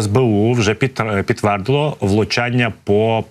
СБУ вже під, підтвердило влучання по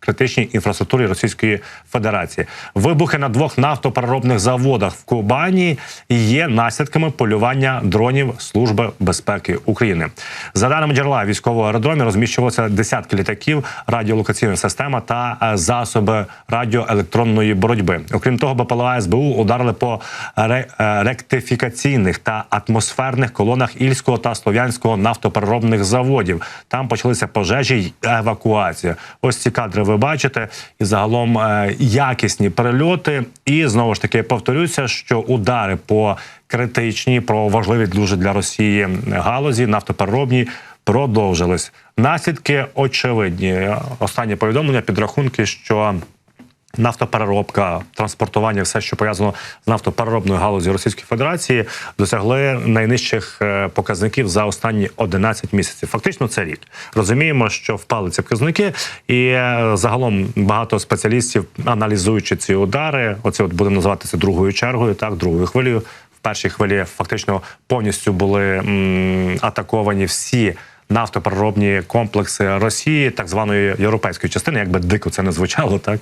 критичній інфраструктурі Російської Федерації. Вибухи на двох нафтопереробних заводах в Кубані є наслідками полювання дронів Служби безпеки України. За даними джерела військового аеродромі розміщувалися десятки літаків, радіолокаційна система та е, засоби радіоелектронної боротьби. Окрім того, БПЛА СБУ ударили по ре- е, ректифікаційних та атмосферних колонах Ільського та Слов'янського нафтопереробних заводів. Там почалися пожежі й евакуація. Ось ці кадри ви бачите, і загалом е, якісні перельоти. І знову ж таки повторюся, що удари по критичній, про важливі дуже для Росії галузі нафтопереробні продовжились. Наслідки очевидні. Останнє повідомлення підрахунки, що нафтопереробка, транспортування, все, що пов'язано з нафтопереробною галузі Російської Федерації, досягли найнижчих е, показників за останні 11 місяців. Фактично, це рік. Розуміємо, що впали ці показники, і е, загалом багато спеціалістів, аналізуючи ці удари, оце от буде називатися другою чергою, так другою хвилею. В першій хвилі фактично повністю були м, атаковані всі нафтопереробні комплекси Росії, так званої європейської частини, як би дико це не звучало, так.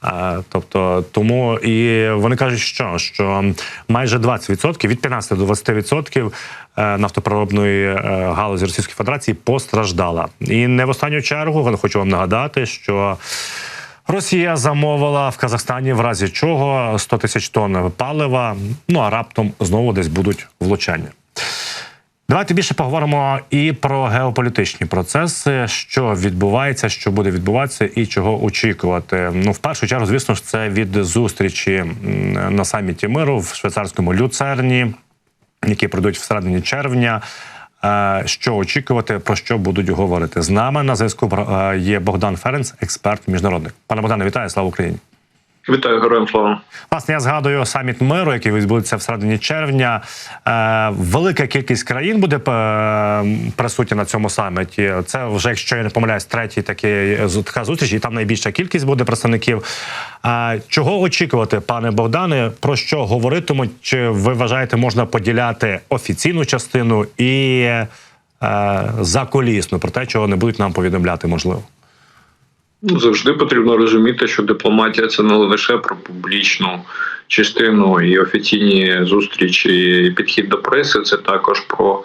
А, тобто, тому і вони кажуть, що, що майже 20%, від 15 до 20% е, нафтопереробної е, галузі Російської Федерації постраждала. І не в останню чергу хочу вам нагадати, що. Росія замовила в Казахстані в разі чого 100 тисяч тонн палива. Ну а раптом знову десь будуть влучання. Давайте більше поговоримо і про геополітичні процеси, що відбувається, що буде відбуватися, і чого очікувати. Ну, в першу чергу, звісно ж, це від зустрічі на саміті миру в швейцарському люцерні, які пройдуть всередині червня. Е, Що очікувати, про що будуть говорити з нами на зв'язку е, є Богдан Ференц, експерт міжнародник. Пане Богдане, вітаю, слава Україні. Вітаю героям слава. Власне, я згадую саміт миру, який відбудеться в середині червня. Е, велика кількість країн буде е, присутня на цьому саміті. Це вже, якщо я не помиляюсь, третій такий така зустріч, і там найбільша кількість буде представників. Е, чого очікувати, пане Богдане? Про що говоритимуть? Чи ви вважаєте, можна поділяти офіційну частину і е, заколісну про те, чого не будуть нам повідомляти, можливо? Ну, завжди потрібно розуміти, що дипломатія це не лише про публічну частину і офіційні зустрічі, і підхід до преси. Це також про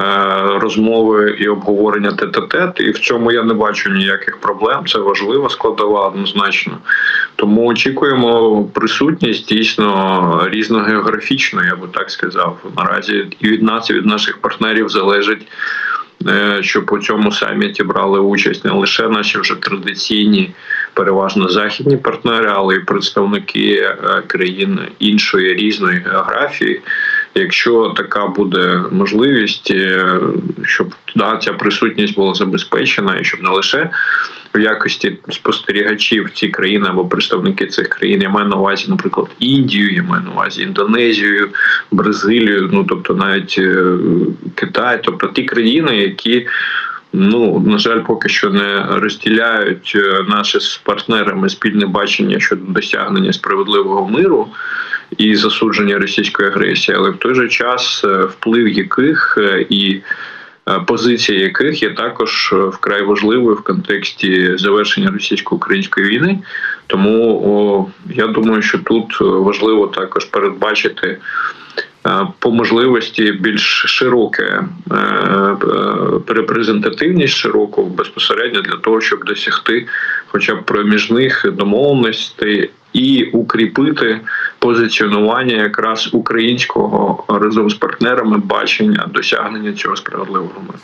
е, розмови і обговорення тет-а-тет. І в цьому я не бачу ніяких проблем. Це важлива складова однозначно. Тому очікуємо присутність дійсно різногеографічну, я би так сказав. Наразі і від нас, і від наших партнерів залежить. Е, Щоб у цьому саміті брали участь не лише наші вже традиційні, переважно західні партнери, але й представники е, країн іншої різної географії. Якщо така буде можливість, е, щоб да, ця присутність була забезпечена, і щоб не лише в якості спостерігачів ці країни або представники цих країн, я маю на увазі, наприклад, Індію, я маю на увазі Індонезію, Бразилію, ну тобто навіть е, Китай, тобто ті країни, які ну на жаль, поки що не розділяють е, наші з партнерами спільне бачення щодо досягнення справедливого миру і засудження російської агресії, але в той же час е, вплив яких е, і позиція яких є також вкрай важливою в контексті завершення російсько-української війни. Тому о, я думаю, що тут важливо також передбачити. Е, По можливості більш широке е, е, репрезентативність широку безпосередньо для того, щоб досягти хоча б проміжних домовленостей і укріпити позиціонування якраз українського разом з партнерами бачення досягнення цього справедливого миру.